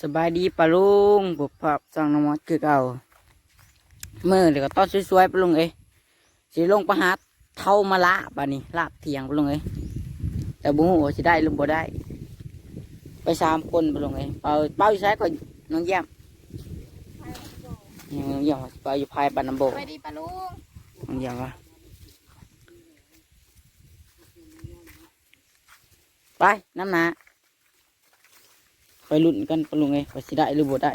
สบายดีปะลุงบุพภาพจังน้ำมอดคือเก่าเมื่อเดี๋ยวก็ต้อนสวยๆปะลุงเอ้ยสิลงประหัดเท่ามาละบานี้ลาบเทียงปะลุงเอ้ยแต่บุ้งว่าสิได้หรือบ่ได้ ไปสามคนปะลุงเอ้ยเป่าเป่าอยู่ซ้ายก่อนน้องแย้มน้องแย้มเป่าอยู่ภายบันน้ำโบกไปดีปะลุงน้องแย้มวะไปน้ำหนา ไปลุ้นกันปลุงเอ้ยว่าสิได้หรือบ่ได้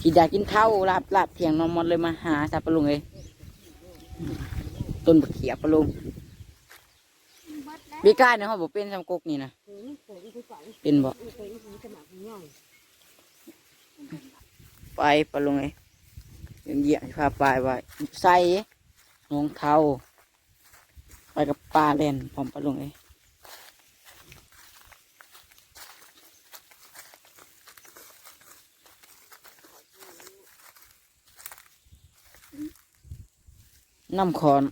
ที่อยากกินข้าวลาบลาบเทียงนองมดเลยมาหาซาปลุงเอ้ยต้นบะเขียบปลุงบีก้าเนี่ยเขาบอกเป็นสำกกนี่นะเป็นบ่ไปปลุงเอ้ยเดี๋ยวเหยียบพาไปไว้ใส่น้องเท้าไปกับปลาเล่นพร้อมปลุงเอ้ น้ำคอน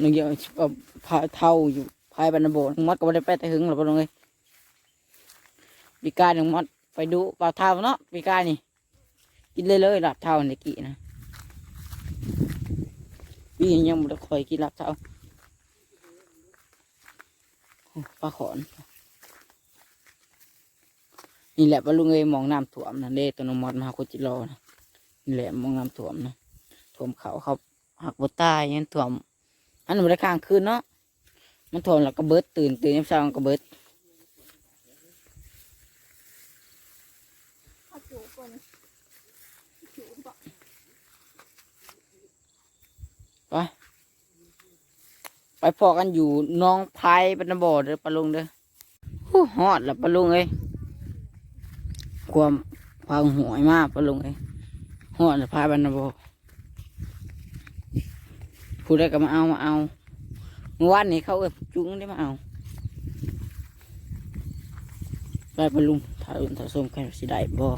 นึกอยากเอาพาเท่าอยู่ภายบรรณโบสถ์มดก็ไม่ได้ไปแต่หึงหรอกพวกเลยปีกาหนึ่งมัดไปดูปลาเท่าเนาะปีกานี่ กินเลยเลยหลับเท่าในกี่นะปีนี้ยังไม่ได้คอยกินหลับเท่าปลาขอน นี่แหละปลาลุงเอ้ยมองน้ำถ่วมนะเด้ตัวน้องมดมาโคจิโรนะนี่แหละมองน้ำถ่วมนะถ่วมเขาเขาหักบตายยังถ่วมอันนั้นบริค้างคืนเนาะมันทนแล้วก็เบิดตื่นตื่นยังเช้ามันก็เบิดไปไปพอกันอยู่น้องพายเป็นบ่อเด้อปลาลุงเด้อฮู้ฮอดแล้วปลาลุงเอ้ย ความพังหวยมากปลงเอ้ยฮอดแล้วพายเป็นบ่อผู้ใดก็มาเอามาเอาเมื่อวานนี้เขาเอจุ้งได้มาเอาไปปลาลุงถ้าอุ่นถ้าส้มกันสิได้บ่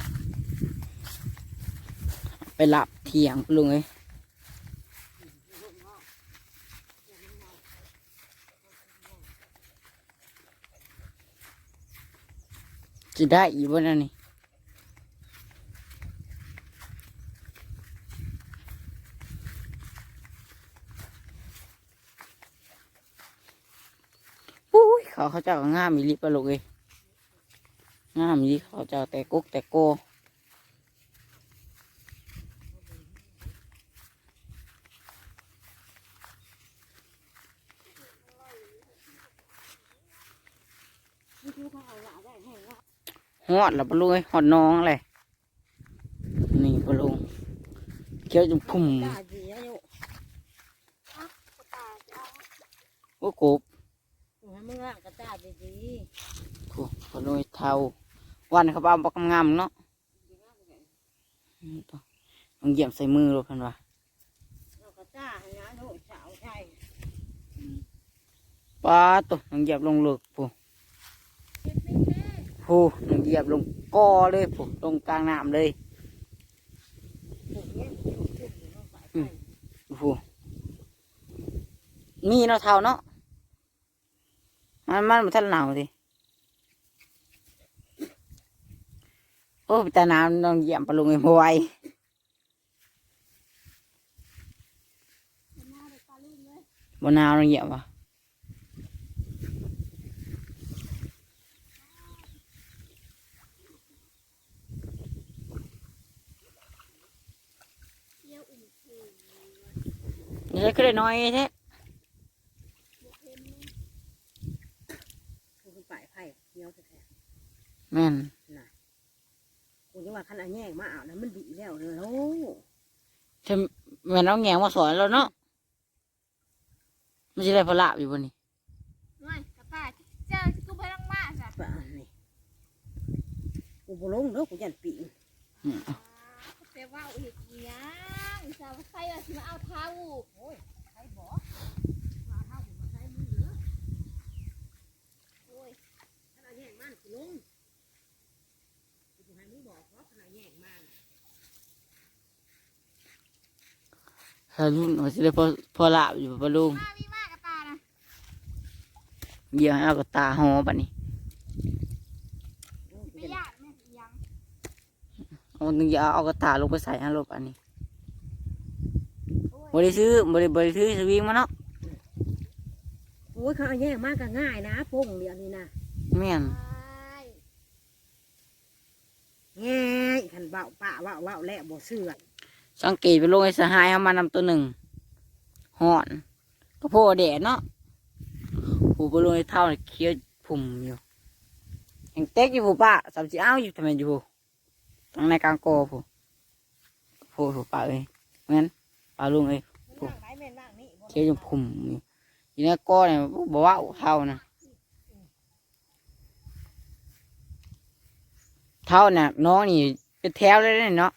ไปหลับเที่ยงปลุงเอ้ยจะได้อีกบ่นั่นนี่อุ้ย เขาเขาเจ้าก็งามอีหลิปะลูกเอ้ยงามอีหลิเขาเจ้าแต่กุกแต่โกฮอดแล้วปะลุงเอ้ยฮอดน้องเลยนี่ปะลุงเขียวจุ่มพุ่มตาดีอายุอะตาจะเอาโอ้กบมึ งอะกระตาดีดีโอ้ปะลุงเอ้ยเท่าวันเขาเอาปากงามๆเนาะอืมต่อต้องเหยียบใส่มือเลยเพันว่าเรากระตาให้นะลูกสาวใช่ป้าตัวต้องเหยียบลงเลิกผู้ผู้ต้องเหยียบลงกอเลยผู้ลงกลางน้ำเลยถูกเนี่ยถูกถูกอยู่น้องสายไปผู้นี่เนาะเท่าเนาะ มันมันมันท่านหนาวสิโอ้แต่น้ำต้องเยี่ยบปลาลุงไอ้พวยมาเลยปลาลูกเลยบนนาวต้องเยี่ยบวะเยวอุ่นคืนนี่จะขึ้นน้อยแท้ บุกเพ็น กูเป็น ฝ่ายไผ่เที่ยวแท้แม่นๆน่ะกูจะว่าคันอันแยกมาเอานะมันดีแล้วเลยโอ้ถ้าแม่นเอาแงงมาสอนเราเนาะมันจะได้พละอยู่บนนี้ไม่กระตาเจ้ากูไปลังมาจ้ะปะนี่กูบ่ลงเด้อกูยันปีนอืมแต่ว่าอีกยังสาวใครว่าสิมาเอาเท้าโอ้ยใครบอกมาเท่ากูมาใช้มือเหลือ โอ้ย คั นอันแยกมันกูลงกูจะให้มึงบอกเพราะคันอันแยกมันถ้ารุ่นมันจะได้พอพอละอยู่ปะลุงมามีมากกับตานะเดี๋ยวให้เอากระตาหอบัดนี้ไม่ยากแม่เสียงเอาหนึ่งอย่าเอากระตาลงไปใส่ให้รถอันนี้โอ้ยบริซื้อบริบริซื้อสวิงมาเนาะโอ้ยเขาเอาแยกมากก็ง่ายนะโป่งเดียวนี่นะแม่น ง่ายขันเบาปะเบาเบาแล้วบ่เสือสังเกตไปลงไอ้สหายเขามานำตัวหนึ่งห่อน ก็โพแดดเนาะผูไปลงไอ้เท่าเนี่ยเคี้ยวผุ่มอยู่แห่งเต็กอยู่ผูป้าสามสิอ้าวอยู่ทำไมอยู่ผูทางในกลางโกผูผูผูป้าเอ้ยงั้นป้าลุงเอ้ยมันว่างไหนแม่นว่างนี่บ่เคี้ยวอยู่ผุ่มอยู่อยู่ในกอเนี่ยบอกว่าเท่านะ เท่าน่ะน้องนี่เป็นแถวเลยเนาะ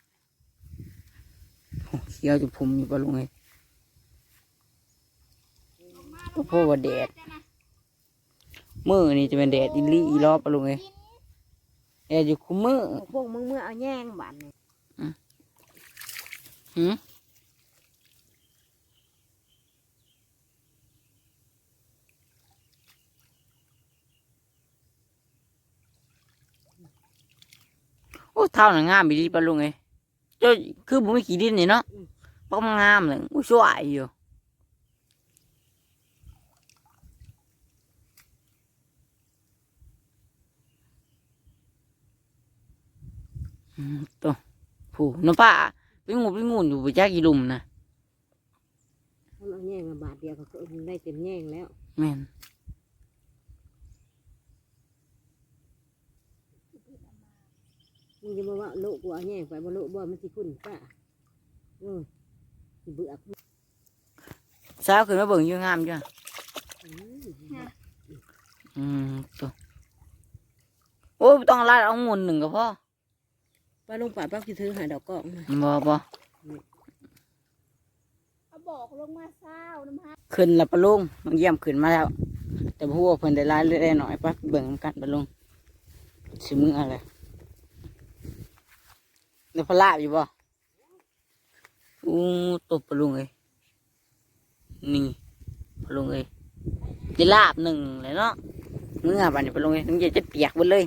โอ้เคี้ยวอยู่ผุ่มอยู่ป้าลุงเอ้ยก็เพราะว่าแดดมือนี่จะเป็นแดดอีหลีอีรอบปะลุงเอ้ยแดดอยู่คุมมือพวกมึงเมื่อเอาแย่งบันนี่หืม เท่าน่ะงามอีหลีปะลุงเอ้ยเจ้าคือบุ้มีขี้ดินนี่เนาะเพราะมันงามเลยอุ้ยสวยอยู่อืมตัวผู้น้ำป้าไปงูไปงูอยู่ไปจักอีหลุมนะมันเอาแย่งมาบาทเดียวเขาก็ได้เต็มแย่งแล้ว แม่น มึงจะมาว่าโลกกูเอาแย่งไปบ่โลกบ่มันสิคุ้นป้าเออสิเบื่อสาวขึ้นมาเบิ่งอยู่งามจ้ะอืมอืมตัวโอ้ยบ่ต้องลาดเอางุนหนึ่งก็พอป้าลงป่าป้าสิถือหาดอกกอกนะบ่บ่เอาบอกลงมาเศร้าน้ำฮักขึ้นแล้วปะลุงมันเยี่ยมขึ้นมาแล้ว แต่พวกเพิ่นได้รายได้หน่อยปะเบิ่งกันปะลุงสิมึงอะไร เดี๋ยวพลาบอยู่บ่อู้ตบปลุงเอ้ยนี่ปลุงเอ้ยจะลาบหนึ่งเลยเนาะเมื่อบัดนี้ปลุงเอ้ยถึงจะจะเปียกหมดเลย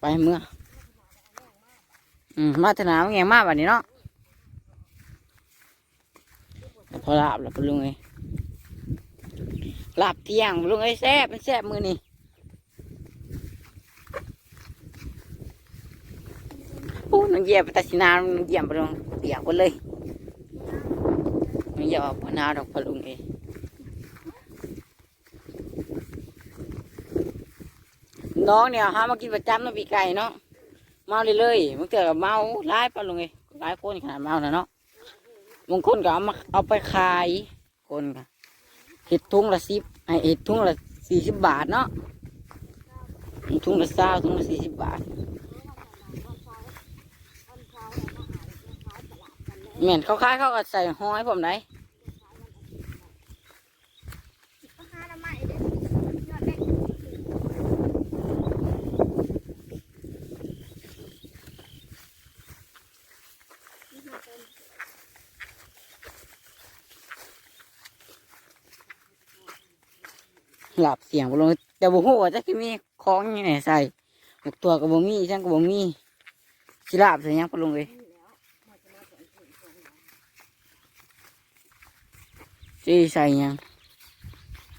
ไปเมื่ออืมมาถนามแงมากแบบนี้เนาะพอลาบแล้วปลุงเอ้ยลาบเที่ยงปลุงเอ้ยแซ่บเป็นแซ่บมือนี่โอ้ น้องเยียบไปตัดสินาน้องเยียบปะลุงเปียกหมดเลยน้องเยียบพนาดอกปะลุงเอ้ยน้องเนี่ยหามากินประจำเนาะปีไก่เนาะเมาเลยเลยๆมันเกิดกับเมาหลายปะลุงไงหลายคนขนาดเมานะเนาะบางคนก็เอามาเอาไปขายคนก็เห็ดทุ่งละสิบไอเห็ดทุ่งละสี่สิบบาทเนาะทุ่งละเศร้าทุ่งละสี่สิบบาท เหม็นเขาขายเขาก็ใส่ห้อยผมไหนหลับเสียงปะลุงแต่บุหัวาจะมีของอยังไงใส่หกตัวกับบ่มีฉันกับบ่มีสิลาบใส่หยังปะลุงเลยสิใส่หยังหน้งก็บ่ได้ค่อยหาไปลงหน้งไม้กับมือนี่อึดเนาะหน้องไม้นี่บ่ได้ค่อย หาเนื้อสุนั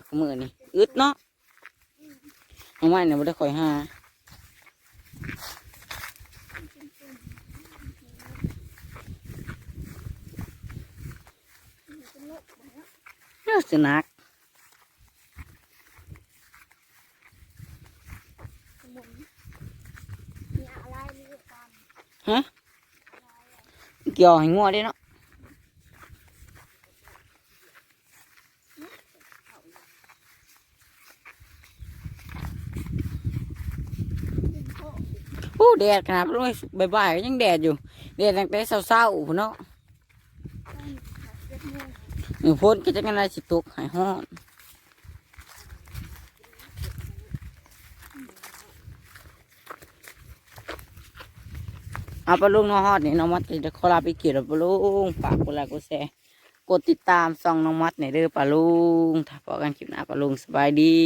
ขสมุนมีอะไรมีกันเกี่ยวให้งั วได้เนาะเป็นโคโอ้อู้แดดขนาดปะลุ มือพ้นก็จะกันได้สิตกหายห้อนเอาปลาลุงน้องฮอดนี่น้องมัดจะขอลาไปเกี่ยวปลาลุงฝากกดไลค์กดแชร์กดติดตามซองน้องมัดในอยเด้อปลาลุงถ้าพอกันคลิปหน้าปลาลุงสบายดี